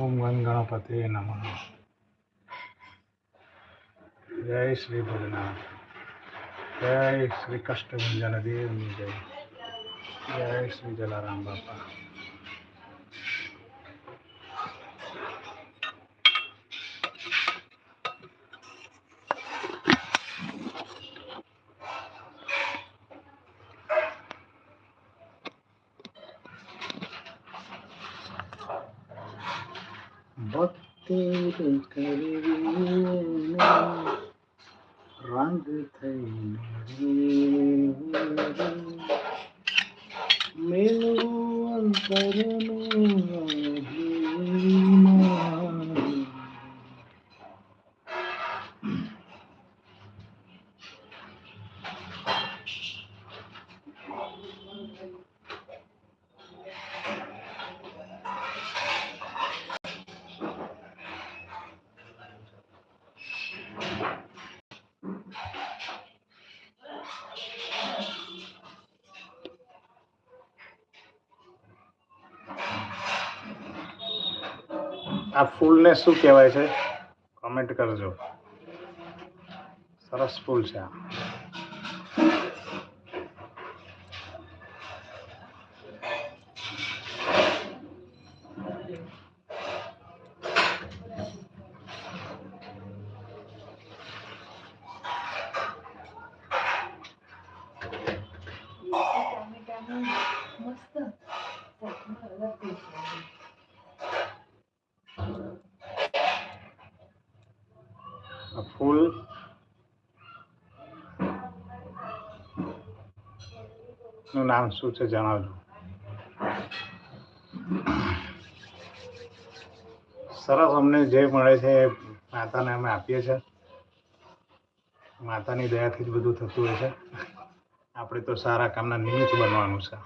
ओम गण गणपते नम जय श्री भोजनाथ जय श्री कष्ट भंजन देव जय जय श्री जलाराम बापा te cariño आ ने शू कहवा कमेंट करजो सरस फूल से मस्त કુલ નું નામ શું છે જણાવજો સરસ અમને જે મળે છે એ માતાને અમે આપીએ છીએ માતાની દયાથી જ બધું થતું હોય છે આપણે તો સારા કામના નિમિત્ત બનવાનું છે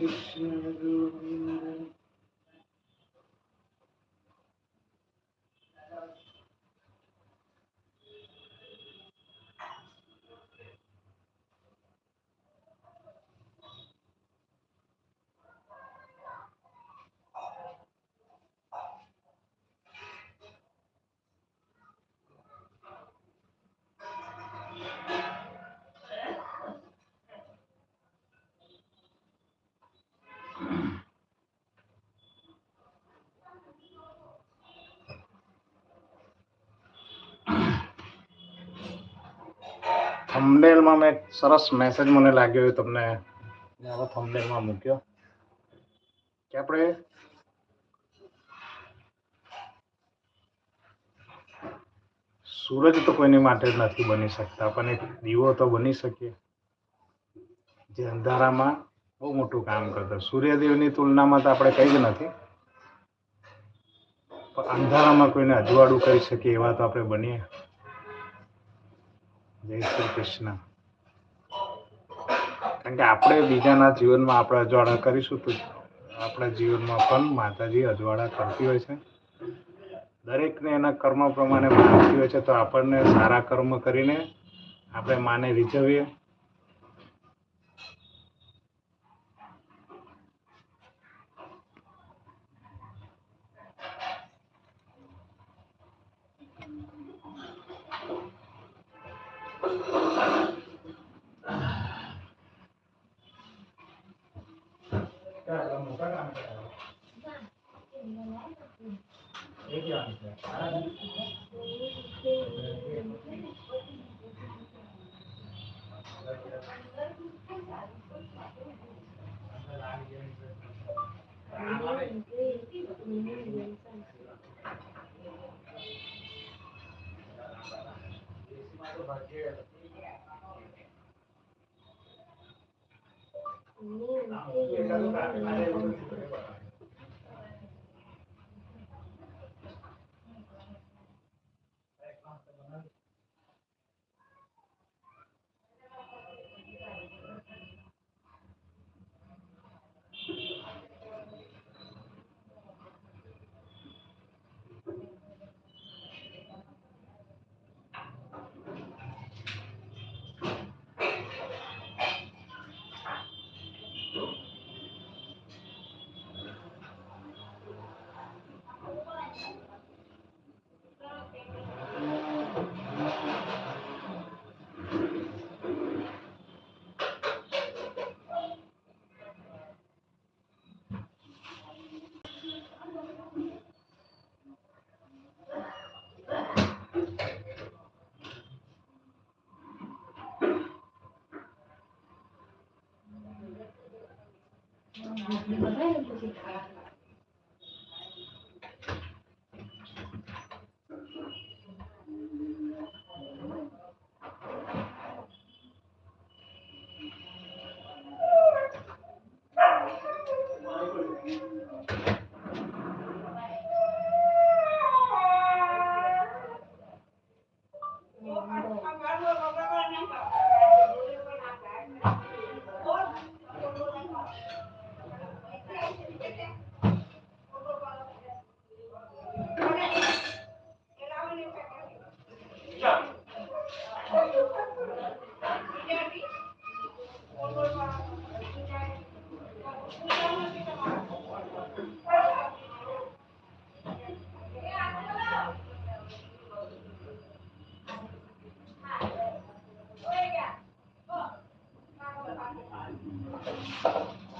Krishna થંબનેલમાં મેં સરસ મેસેજ મને લાગ્યો એ તમને મારો થંબનેલમાં મૂક્યો કે આપણે સૂરજ તો કોઈની માટે જ નથી બની શકતા પણ એક દીવો તો બની શકીએ જે અંધારામાં બહુ મોટું કામ કરતો સૂર્યદેવની તુલનામાં તો આપણે કંઈ જ નથી પણ અંધારામાં કોઈને અજવાળું કરી શકીએ એવા તો આપણે બનીએ જય શ્રી કૃષ્ણ કારણ કે આપણે બીજાના જીવનમાં આપણે અજવાળા કરીશું તો આપણા જીવનમાં પણ માતાજી અજવાળા કરતી હોય છે દરેકને એના કર્મ પ્રમાણે માનતી હોય છે તો આપણને સારા કર્મ કરીને આપણે માને રીઝવીએ हम लोग का काम करेंगे एक ही ऑफिस है सारा Thank you. não Deus. 我再也不去打了。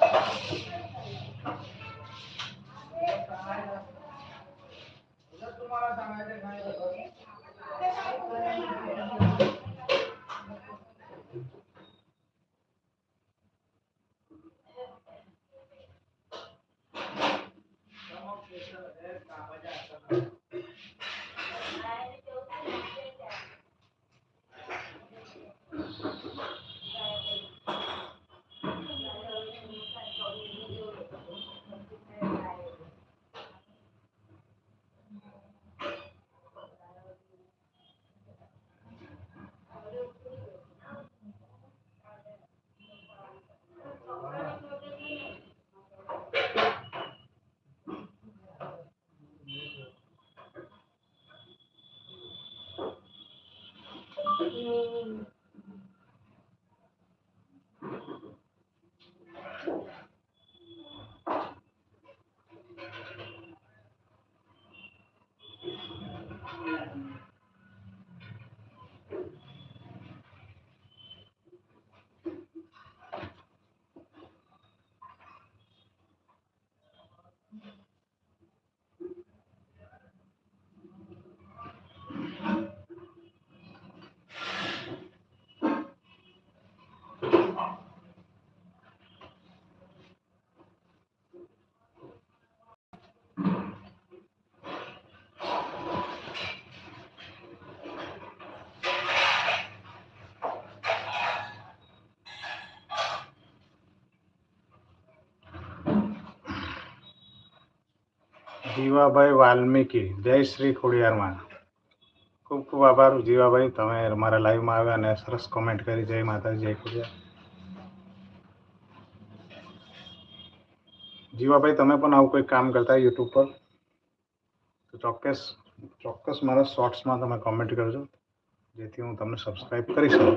occupied. Jivabhai Valmiki જય શ્રી ખોડિયારમાં ખૂબ ખૂબ આભાર જીવાભાઈ તમે અમારા લાઈવમાં આવ્યા અને સરસ કોમેન્ટ કરી જય માતાજી જય ખોડિયાર જીવાભાઈ તમે પણ આવું કોઈ કામ કરતા યુટ્યુબ પર તો ચોક્કસ ચોક્કસ મારા શોર્ટ્સમાં તમે કોમેન્ટ કરજો જેથી હું તમને સબસ્ક્રાઈબ કરી શકું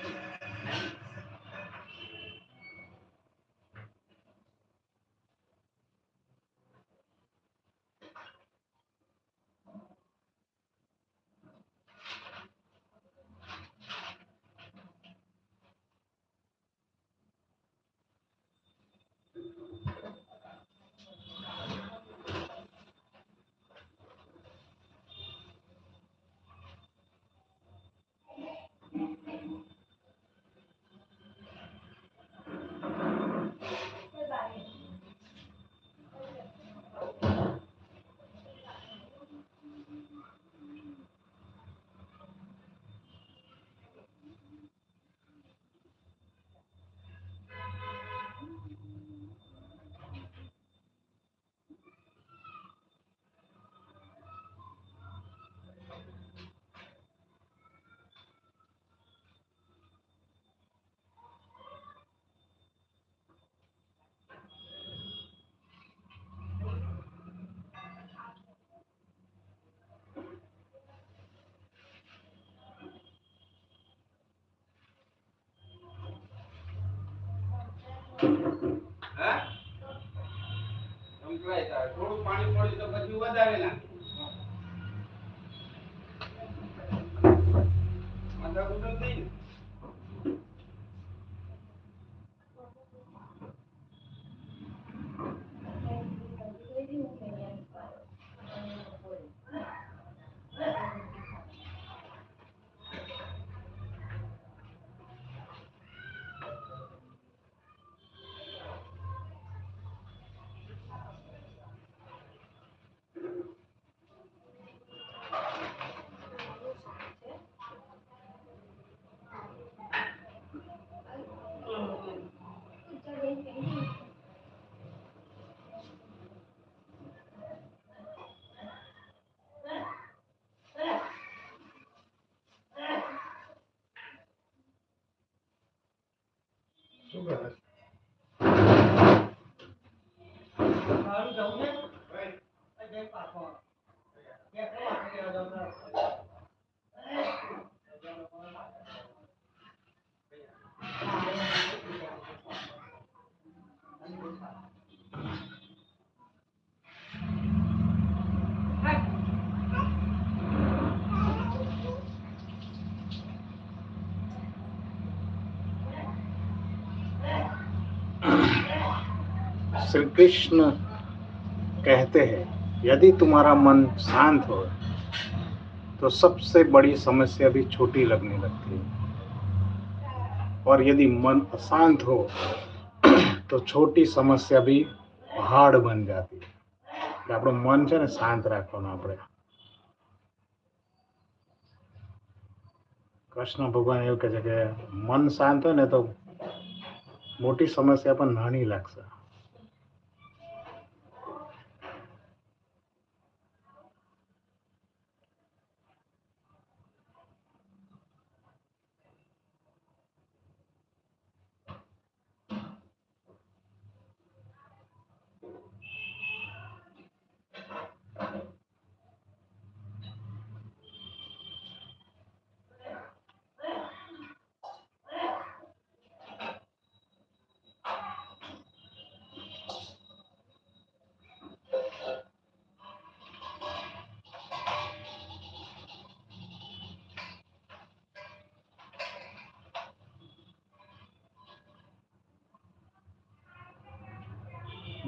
હા થોડું પાણી પડ્યું તો પછી વધારે નાખે મતલબ નહીં lugar. श्री कृष्ण कहते हैं यदि तुम्हारा मन शांत हो तो सबसे बड़ी समस्या भी छोटी लगने लगती है और यदि मन अशांत हो तो छोटी समस्या भी पहाड़ बन जाती है आप तो मन से शांत रखना अपने कृष्ण भगवान एवं कह मन शांत हो तो मोटी समस्या पर नहीं लगता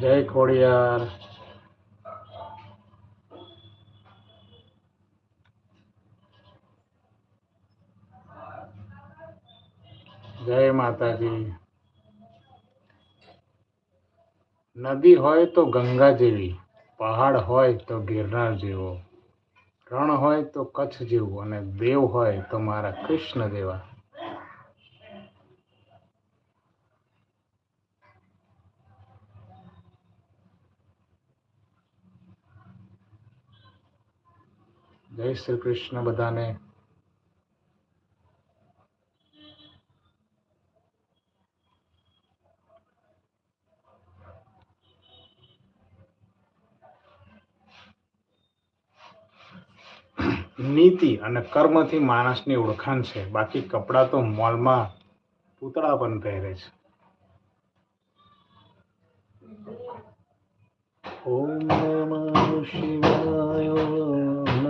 જય ખોડિયાર જય માતાજી નદી હોય તો ગંગા જેવી પહાડ હોય તો ગિરનાર જેવો રણ હોય તો કચ્છ જેવું અને દેવ હોય તો મારા કૃષ્ણ દેવા જય શ્રી કૃષ્ણ બધાને નીતિ અને કર્મથી માણસની ઓળખાણ છે બાકી કપડાં તો મોલમાં પૂતળા પણ પહેરે છે ઓમ નમઃ શિવાય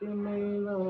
Making me love.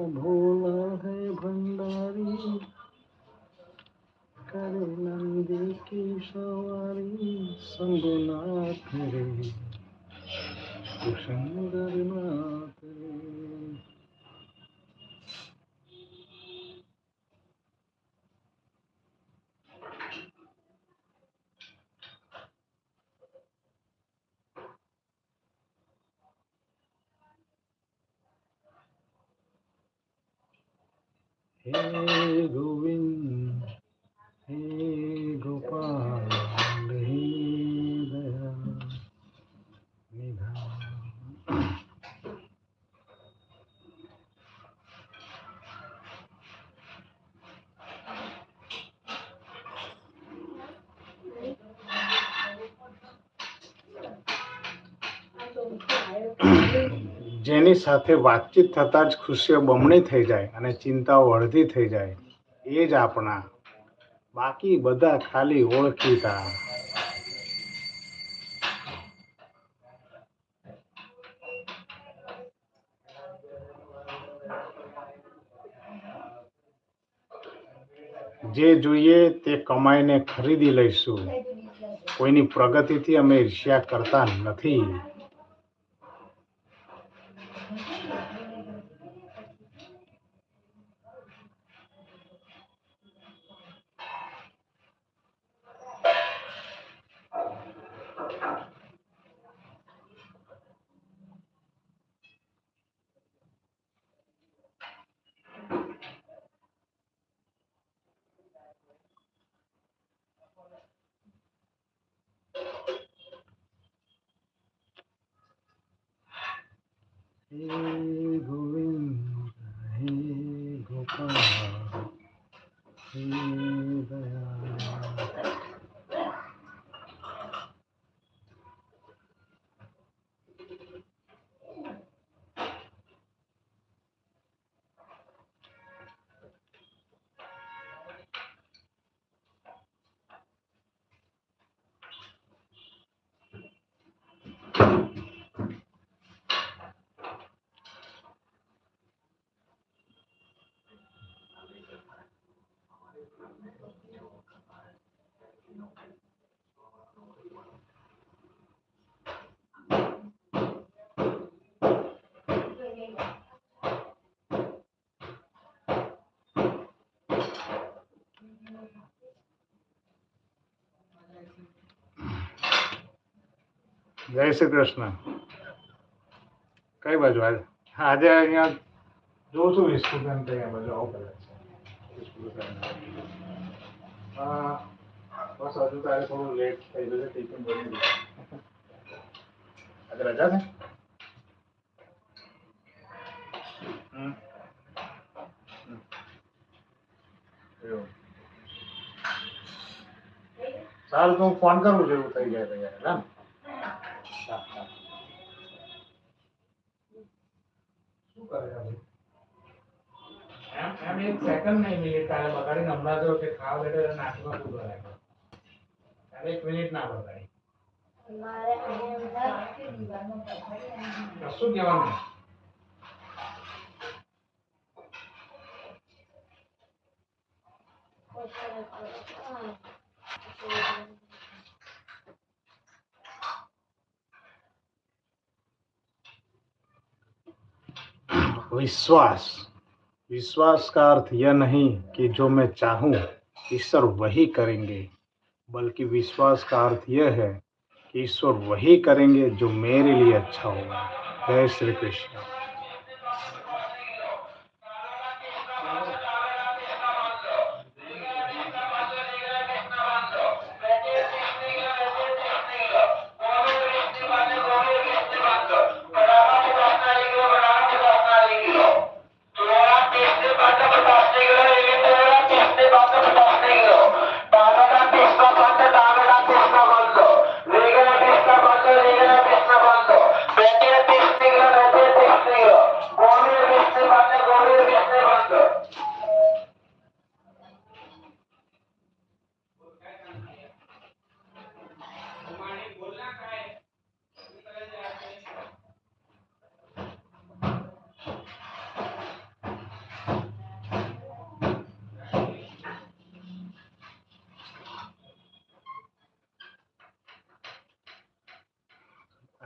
જેની સાથે વાર્તાત થતા જ ખુશીઓ બમણી થઈ જાય અને ચિંતાઓ ઓળતી થઈ જાય એ જ આપના બાકી બધા ખાલી ઓળખીતા જે જોઈએ તે કમાઈને ખરીદી લેશું કોઈની પ્રગતિથી અમે ઈર્ષ્યા કરતા નથી जय श्री कृष्ण कई बाजू आज आज यहाँ स्टूडेंट यहाँ बस हजू तो थोड़ा लेट कई आज रजा है साल तो फोन करू जरूर थी जाए तैयार है ना એમ એક સેકન્ડ નહીં મિનિટ તારે બગાડીને હમણાં જો કે ખાવા બેઠો નાસ્તો પૂરો રાખ્યો તારે એક મિનિટ ના બગાડી શું કહેવાનું Thank you. विश्वास विश्वास का अर्थ यह नहीं कि जो मैं चाहूँ ईश्वर वही करेंगे बल्कि विश्वास का अर्थ यह है कि ईश्वर वही करेंगे जो मेरे लिए अच्छा होगा जय श्री कृष्ण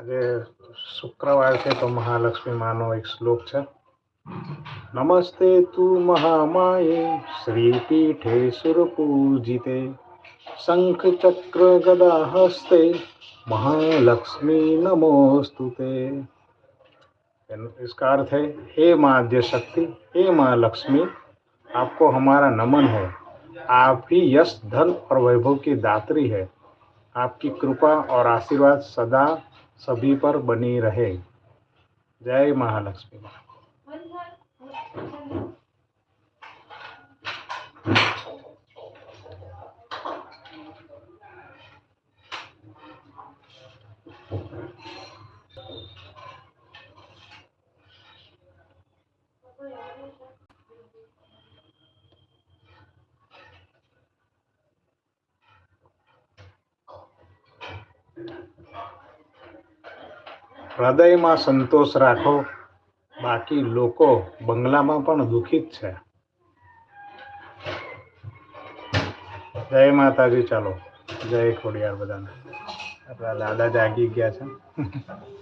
આજે शुक्रवार से तो महालक्ष्मी मानो एक श्लोक છે नमस्ते तू महामाये શ્રી પીઠે સુરપૂજિતે શંખ ચક્ર ગદા હસ્તે મહાલક્ષ્મી इसका अर्थ है हे माँ शक्ति हे माँ लक्ष्मी आपको हमारा नमन है आप ही यश धन और वैभव की दात्री है आपकी कृपा और आशीर्वाद सदा सभी पर बनी रहे जय महालक्ष्मी હૃદયમાં સંતોષ રાખો બાકી લોકો બંગલામાં પણ દુઃખિત છે જય માતાજી ચાલો જય ખોડિયાર બધાને આપણા લાડા જાગી ગયા છે